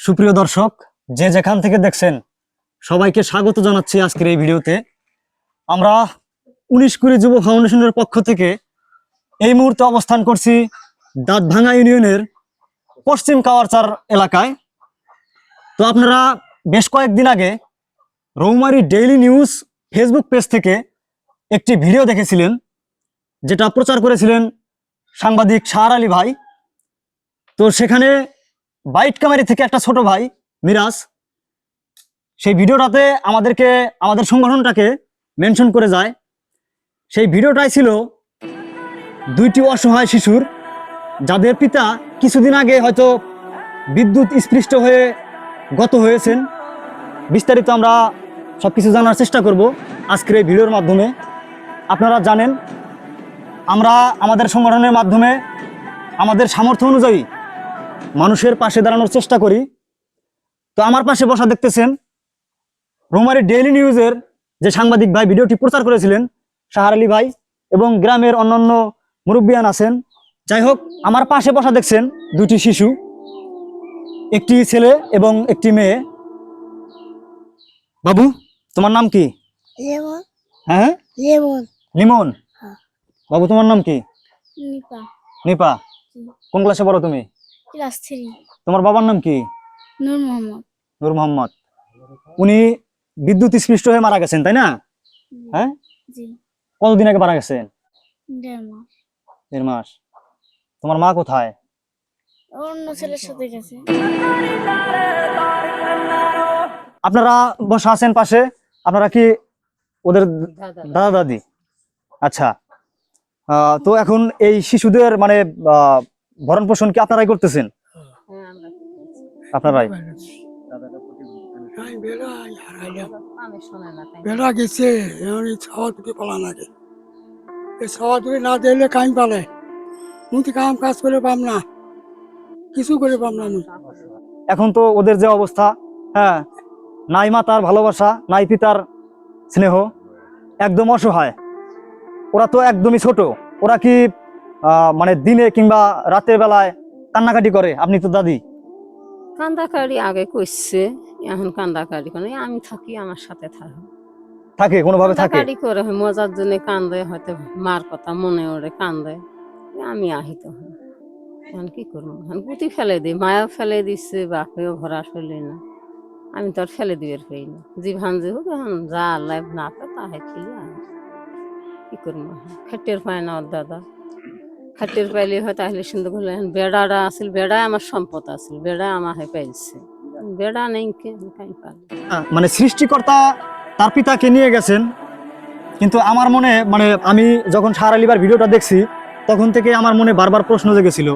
সুপ্রিয় দর্শক, যে যেখান থেকে দেখছেন, সবাইকে স্বাগত জানাচ্ছি আজকের এই ভিডিওতে। আমরা উনিশ কুড়ি যুব ফাউন্ডেশনের পক্ষ থেকে এই মুহূর্তে অবস্থান করছি দাঁতভাঙ্গা ইউনিয়নের পশ্চিম কাওয়ারচার এলাকায়। তো আপনারা বেশ কয়েকদিন আগে Rowmari daily news Facebook page থেকে একটি ভিডিও দেখেছিলেন, যেটা প্রচার করেছিলেন সাংবাদিক শাহর আলী ভাই। তো সেখানে বাইট কামারি থেকে একটা ছোট ভাই, মিরাজ। সেই ভিডিওটাতে আমাদেরকে, আমাদের সংগঠনটাকে মেনশন করে যায়। সেই ভিডিওটাই ছিল দুইটি অসহায় শিশুর, যাদের পিতা কিছুদিন আগে হয়তো বিদ্যুৎ স্পৃষ্ট হয়ে গত হয়েছেন। বিস্তারিত আমরা সব কিছু জানার চেষ্টা করব আজকের এই ভিডিওর মাধ্যমে। আপনারা জানেন, আমরা আমাদের সংগঠনের মাধ্যমে আমাদের সামর্থ্য অনুযায়ী মানুষের পাশে দাঁড়ানোর চেষ্টা করি। তো আমার পাশে বসা দেখতেছেন রোমারি ডেইলি নিউজের যে সাংবাদিক ভাই ভিডিওটি প্রচার করেছিলেন সাহার আলী ভাই এবং গ্রামের অন্যান্য মুরব্বিয়ান আছেন। যাই হোক আমার পাশে বসা দেখছেন দুটি শিশু একটি ছেলে এবং একটি মেয়ে। বাবু তোমার নাম কি? হ্যাঁ? লেমন। হ্যাঁ। বাবু তোমার নাম কি? নিপা। নিপা। কোন ক্লাসে পড়ো তুমি? ক্লাস থ্রি তোমার বাবার নাম কি? নূর মোহাম্মদ। নূর মোহাম্মদ। উনি বিদ্যুৎ স্পৃষ্ট হয়ে মারা গেছেন তাই না? হ্যাঁ? জি। কতদিন আগে মারা গেছেন? দেড় মাস। দেড় মাস। তোমার মা কোথায়? অন্য ছেলের সাথে গেছে। আপনারা বসে আছেন পাশে? আপনারা কি ওদের দাদা দাদি? আচ্ছা। আহ, তো এখন এই শিশুদের মানে আহ, ভরণ পোষণ কি আপনারাই করতেছেন? আপনারাই? হারাইলাম বেড়া গেছে এই ছাওয়া না দিলে পালে। কাম কাজ করে পাম না। কিছু করে পাম না এখন তো ওদের যে অবস্থা হ্যাঁ নাই মা তার ভালোবাসা নাই পিতার স্নেহ একদম অসহায়। ওরা তো একদমই ছোট। ওরা কি মানে দিনে কিংবা রাতের বেলায় কান্নাকাটি করে আপনি তো দাদি। কান্দাকারি আগে করছে এখন কান্দাকারি করে। আমি থাকি আমার সাথে থাকি। থাকে কোনোভাবে থাকে? কান্দাকারি করে মজার জন্য কান্দে হয়তো মার কথা মনে ওরে কান্দে। আমি আহিত। এখন কি করব? এখন পুঁতি ফেলে দিই মায়াও ফেলে দিচ্ছে বাপেও ভরা ফেলে না। আমি তো আর ফেলে দিবে পাই না। জিভান যে হোক এখন যা আল্লাহ না পে তাহে খেলি আর কি করব? খাটের পায় না ওর দাদা। খাটের পাইলে হয় তাহলে সুন্দর করলে বেড়াটা আসিল বেড়া আমার সম্পদ আসিল বেড়া আমার হয়ে পাইছে। বেড়া নেই মানে সৃষ্টিকর্তা তার পিতাকে নিয়ে গেছেন, কিন্তু আমার মনে মানে আমি যখন সার আলিবার ভিডিওটা দেখছি, তখন থেকে আমার মনে বারবার প্রশ্ন জেগেছিল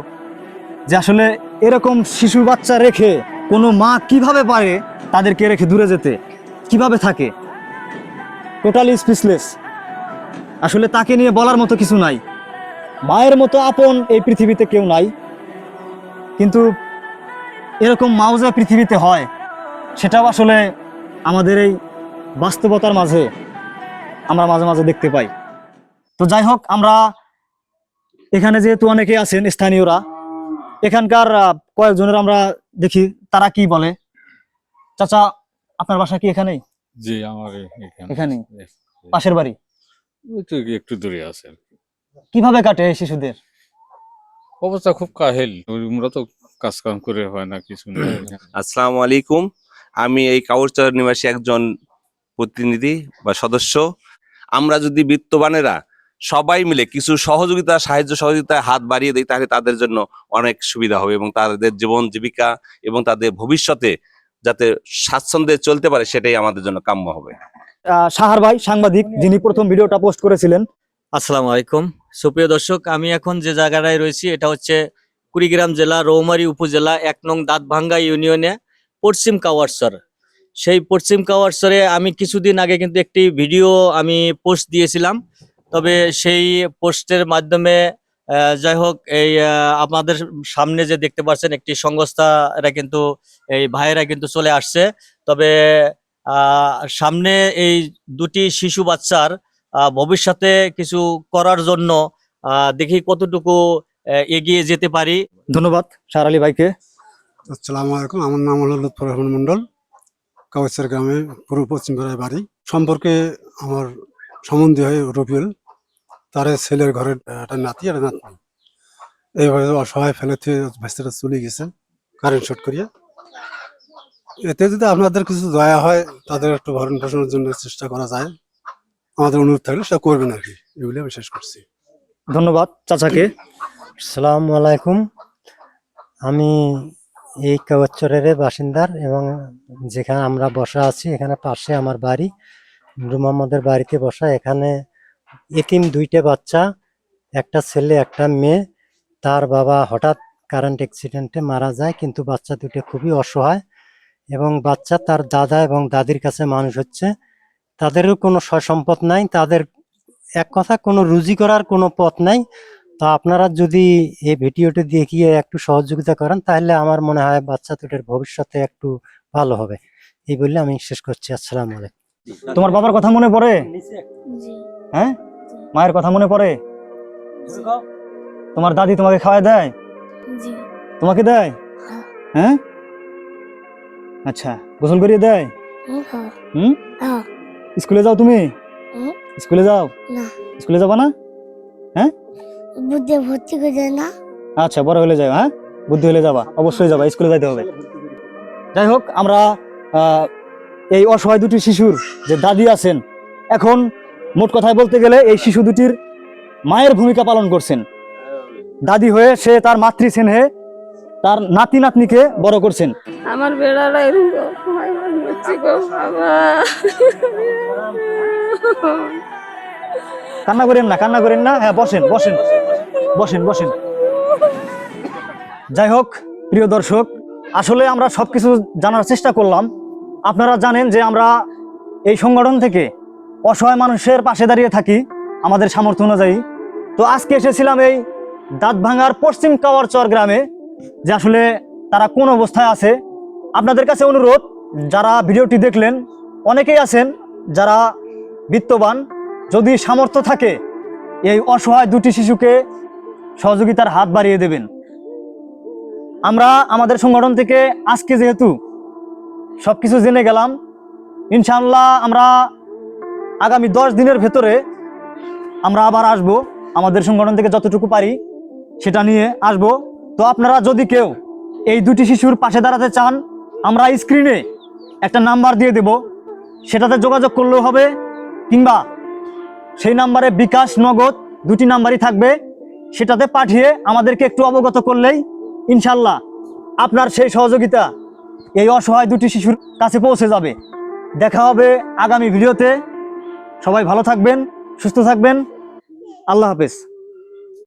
যে আসলে এরকম শিশু বাচ্চা রেখে কোনো মা কীভাবে পারে তাদেরকে রেখে দূরে যেতে? কীভাবে থাকে? টোটালি স্পিচলেস আসলে তাকে নিয়ে বলার মতো কিছু নাই। মায়ের মতো আপন এই পৃথিবীতে কেউ নাই। কিন্তু এরকম মাও যে পৃথিবীতে হয় সেটাও আসলে আমাদের এই বাস্তবতার মাঝে আমরা মাঝে মাঝে দেখতে পাই। তো যাই হোক আমরা এখানে যেহেতু অনেকে আছেন স্থানীয়রা এখানকার কয়েকজনের আমরা দেখি তারা কি বলে? চাচা আপনার বাসা কি এখানেই? জি আমার এখানে. পাশের বাড়ি? একটু দূরে আছে। কীভাবে কাটে এই শিশুদের? অবস্থা খুব কাহিল। আমরা তো কাজ কাম করে হয় না কিছু না। আসসালামু আলাইকুম। আমি এই কাউরচর নিবাসী একজন প্রতিনিধি বা সদস্য। আমরা যদি বিত্তবানেরা সবাই মিলে কিছু সহযোগিতা সাহায্য সহযোগিতায় হাত বাড়িয়ে দেয় তাহলে তাদের জন্য অনেক সুবিধা হবে এবং তাদের জীবন জীবিকা এবং তাদের ভবিষ্যতে যাতে স্বাচ্ছন্দ্যে চলতে পারে সেটাই আমাদের জন্য কাম্য হবে। আহ, সাহার ভাই সাংবাদিক যিনি প্রথম ভিডিওটা পোস্ট করেছিলেন। আসসালামু আলাইকুম। সুপ্রিয় দর্শক, আমি এখন যে জায়গাটায় রয়েছি, এটা হচ্ছে কুড়িগ্রাম জেলা, রৌমারী উপজেলা, এক নং দাঁতভাঙ্গা ইউনিয়নে পশ্চিম কাওয়ারসর। সেই পশ্চিম কাওয়ারসরে আমি কিছুদিন আগে কিন্তু একটি ভিডিও আমি পোস্ট দিয়েছিলাম, তবে সেই পোস্টের মাধ্যমে যাই হোক, এই আপনাদের সামনে যে দেখতে পাচ্ছেন একটি সংস্থা এরা কিন্তু, এই ভাইয়েরা কিন্তু চলে আসছে। তবে সামনে এই দুটি শিশু বাচ্চার ভবিষ্যতে কিছু করার জন্য দেখি কতটুকু এগিয়ে যেতে পারি। ধন্যবাদ সাহার আলী ভাইকে। আসসালামু আলাইকুম আমার নাম হলো লুৎফর রহমান মন্ডল কাউসার গ্রামে পূর্ব পশ্চিম পাড়ায় বাড়ি। সম্পর্কে আমার সম্বন্ধী হয় রবিউল তার ছেলের ঘরের একটা নাতি আর নাতনি। এইভাবে অসহায় ফেলে থেকে ভাস্তাটা চলে গেছে কারেন্ট শর্ট করিয়া। এতে যদি আপনাদের কিছু দয়া হয় তাদের একটু ভরণ পোষণের জন্য চেষ্টা করা যায়। আমাদের অনুরোধ থাকলে সেটা করবেন আর কি। এগুলি আমি শেষ করছি। ধন্যবাদ চাচাকে। সালাম আলাইকুম। আমি এই কাগজচরের বাসিন্দার এবং যেখানে আমরা বসা আছি, এখানে পাশে আমার বাড়ি। নূর মোহাম্মদের বাড়িতে বসা। এখানে এতিম দুইটা বাচ্চা, একটা ছেলে, একটা মেয়ে। তার বাবা হঠাৎ কারেন্ট অ্যাক্সিডেন্টে মারা যায়, কিন্তু বাচ্চা দুটো খুবই অসহায় এবং বাচ্চা তার দাদা এবং দাদির কাছে মানুষ হচ্ছে। তাদেরও কোনো সম্পদ নাই তাদের এক কথা কোনো রুজি করার কোনো পথ নাই। তো আপনারা যদি এই ভিডিওটি দেখিয়ে একটু সহযোগিতা করেন তাহলে আমার মনে হয় বাচ্চা দুটোর ভবিষ্যতে একটু ভালো হবে। এই বললে আমি শেষ করছি। আসসালাম আলাইকুম। তোমার বাবার কথা মনে পড়ে? হ্যাঁ? মায়ের কথা মনে পড়ে? তোমার দাদি তোমাকে খাওয়ায় দেয়? তোমাকে দেয়? হ্যাঁ? আচ্ছা গোসল করিয়ে দেয়? হ্যাঁ। হুম? হ্যাঁ। স্কুলে যাও তুমি? স্কুলে যাও? না। স্কুলে যাবা না? বুদ্ধে ভর্তি করে যায় না। আচ্ছা বড় হলে যাও হ্যাঁ? বুদ্ধি হলে যাবা অবশ্যই যাবা স্কুলে যাইতে হবে। যাই হোক আমরা আহ, এই অসহায় দুটি শিশুর যে দাদি আছেন এখন মোট কথায় বলতে গেলে এই শিশু দুটির মায়ের ভূমিকা পালন করছেন। দাদি হয়ে সে তার মাতৃ স্নেহে তার নাতি নাতনিকে বড় করছেন। আমার বেড়ারা এরকম গেছে গো বাবা কান্না করেন না কান্না করেন না হ্যাঁ বসেন বসেন বসেন বসেন। যাই হোক প্রিয় দর্শক আসলে আমরা সবকিছু জানার চেষ্টা করলাম। আপনারা জানেন যে আমরা এই সংগঠন থেকে অসহায় মানুষের পাশে দাঁড়িয়ে থাকি আমাদের সামর্থ্য অনুযায়ী। তো আজকে এসেছিলাম এই দাঁতভাঙ্গার পশ্চিম কাওয়ারচর গ্রামে যে আসলে তারা কোন অবস্থায় আছে। আপনাদের কাছে অনুরোধ যারা ভিডিওটি দেখলেন, অনেকেই আছেন যারা বিত্তবান, যদি সামর্থ্য থাকে, এই অসহায় দুটি শিশুকে সহযোগিতার হাত বাড়িয়ে দেবেন। আমরা আমাদের সংগঠন থেকে আজকে যেহেতু সব কিছু জেনে গেলাম, ইনশাআল্লাহ আমরা আগামী দশ দিনের ভেতরে আমরা আবার আসব, আমাদের সংগঠন থেকে যতটুকু পারি সেটা নিয়ে আসব। তো আপনারা যদি কেউ এই দুটি শিশুর পাশে দাঁড়াতে চান, আমরা স্ক্রিনে একটা নাম্বার দিয়ে দেব। সেটাতে যোগাযোগ করলেও হবে, কিংবা সেই নাম্বারে বিকাশ, নগদ দুটি নাম্বারই থাকবে। সেটাতে পাঠিয়ে আমাদেরকে একটু অবগত করলেই ইনশাল্লাহ আপনার সেই সহযোগিতা এই অসহায় দুটি শিশুর কাছে পৌঁছে যাবে। দেখা হবে আগামী ভিডিওতে। সবাই ভালো থাকবেন, সুস্থ থাকবেন। আল্লাহ হাফেজ।